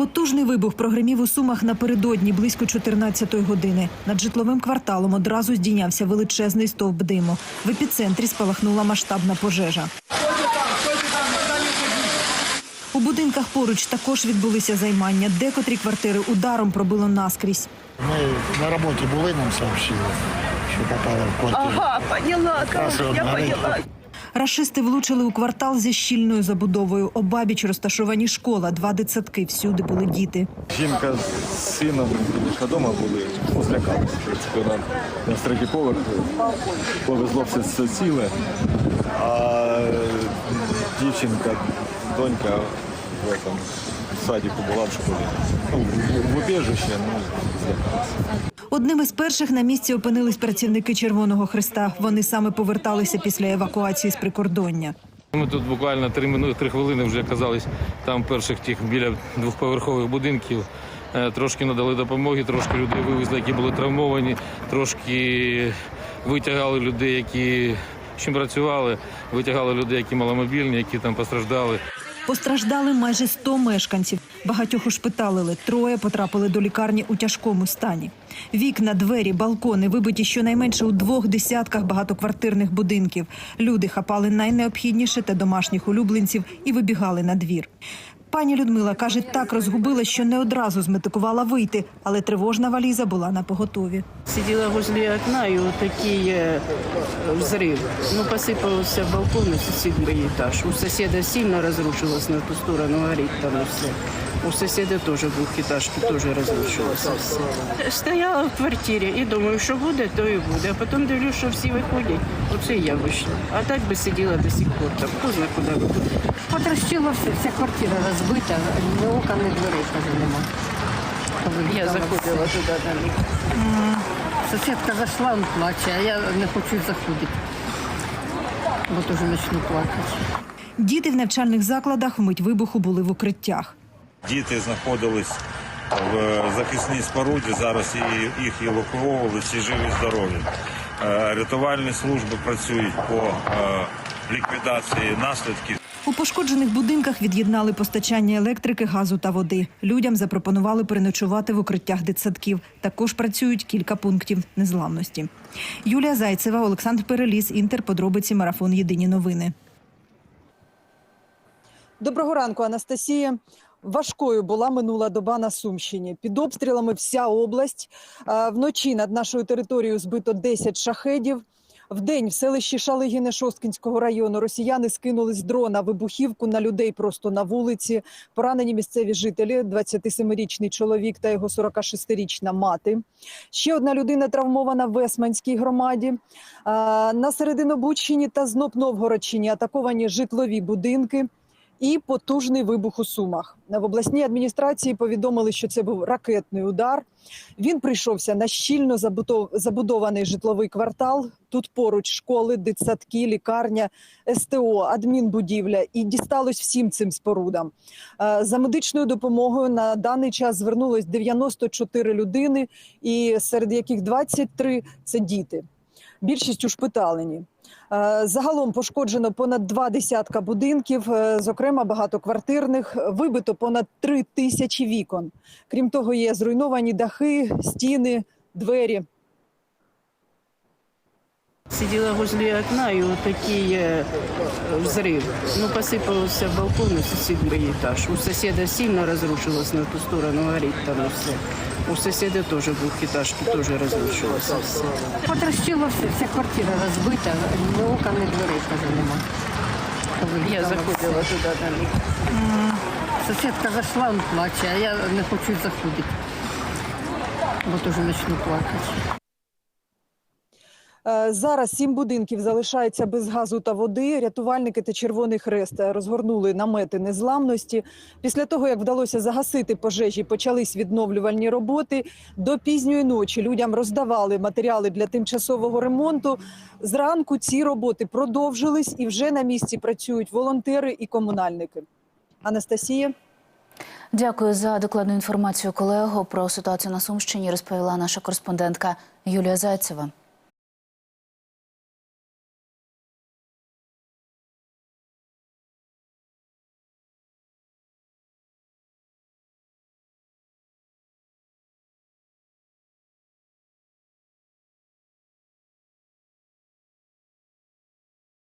Потужний вибух прогремів у Сумах напередодні близько 14-ї години. Над житловим кварталом одразу здійнявся величезний стовп диму. В епіцентрі спалахнула масштабна пожежа. У будинках поруч також відбулися займання. Декотрі квартири ударом пробило наскрізь. Ми на роботі були, нам сообщили, що попали в квартиру. Ага, поняла, я поняла. Рашисти влучили у квартал зі щільною забудовою. Обабіч розташовані школа, два дитсадки. Всюди були діти. Жінка з сином вдома були, ну, злякалися. На, третій поверх повезло все, ціле, а дівчинка, донька в этом садіку була в школі. Ну, в убіжище, ну, злякалася. Одним із перших на місці опинились працівники Червоного Христа. Вони саме поверталися після евакуації з прикордоння. Ми тут буквально три минути, три хвилини вже оказались там перших тих біля двохповерхових будинків. Е, Трошки надали допомоги, трошки людей вивезли, які були травмовані, трошки витягали людей, які чим працювали, витягали людей, які маломобільні, які там постраждали. Постраждали майже 100 мешканців. Багатьох ушпиталили. Троє потрапили до лікарні у тяжкому стані. Вікна, двері, балкони вибиті щонайменше у двох десятках багатоквартирних будинків. Люди хапали найнеобхідніше та домашніх улюбленців і вибігали на двір. Пані Людмила каже, так розгубила, що не одразу зметикувала вийти, але тривожна валіза була на поготові. Сидела возле окна, и вот такие э, взрыв. Ну, посыпался балкон и соседний этаж. У соседа сильно разрушилось на ту сторону, горит там и все. У соседа тоже двухэтажки тоже разрушилось все. Стояла в квартирі і думаю, що буде, то і буде. А потім дивлюсь, що всі виходять. Оце і я вийшла. А так би сиділа до сих пор там. Хто знає, куди виходить. Потрощило все, вся квартира розбита, ні окон, ні дверей каже, нема. Я заходила туди до них. Сусідка зайшла, він плаче, а я не хочу заходити. Бо теж почну плакати. Діти в навчальних закладах вмить вибуху були в укриттях. Діти знаходились в захисній споруді. Зараз і- їх евакуовували, всі живі, здорові. Е, Рятувальні служби працюють по е, ліквідації наслідків. У пошкоджених будинках від'єднали постачання електрики, газу та води. Людям запропонували переночувати в укриттях дитсадків. Також працюють кілька пунктів незламності. Юлія Зайцева, Олександр Переліс, Інтер. Подробиці марафон. Єдині новини. Доброго ранку, Анастасія. Важкою була минула доба на Сумщині. Під обстрілами вся область. Вночі над нашою територією збито 10 шахедів. Вдень в селищі Шалигіне Шосткінського району росіяни скинули з дрона вибухівку на людей просто на вулиці. Поранені місцеві жителі, 27-річний чоловік та його 46-річна мати. Ще одна людина травмована в Весманській громаді. На На Серединобудщині та Зноб-Новгородщині атаковані житлові будинки і потужний вибух у Сумах. В обласній адміністрації повідомили, що це був ракетний удар. Він прийшовся на щільно забудований житловий квартал. Тут поруч школи, дитсадки, лікарня, СТО, адмінбудівля. І дісталось всім цим спорудам. Е, За медичною допомогою на даний час звернулось 94 людини, і серед яких 23 – це діти. Більшість ушпиталені. Е, Загалом пошкоджено понад два десятка будинків, е, зокрема багатоквартирних, вибито понад три тисячі вікон. Крім того, є зруйновані дахи, стіни, двері Сидела возле окна, и вот такие э, взрыв. Ну, посыпался балкон и соседний этаж. У соседа сильно разрушилось на ту сторону, горит там и все. У соседа тоже двухэтажки тоже разрушилось все. Потрощило все, вся квартира розбита, ні окон, ні дверей каже, нема. Я заходила туда до них. Сусідка зайшла, він плаче, а я не хочу заходити. Бо теж почну плакати. Е, Зараз сім будинків залишаються без газу та води. Рятувальники та Червоний Хрест розгорнули намети незламності. Після того, як вдалося загасити пожежі, почались відновлювальні роботи. До пізньої ночі людям роздавали матеріали для тимчасового ремонту. Зранку ці роботи продовжились і вже на місці працюють волонтери і комунальники. Анастасія. Дякую за докладну інформацію, колего. Про ситуацію на Сумщині розповіла наша кореспондентка Юлія Зайцева.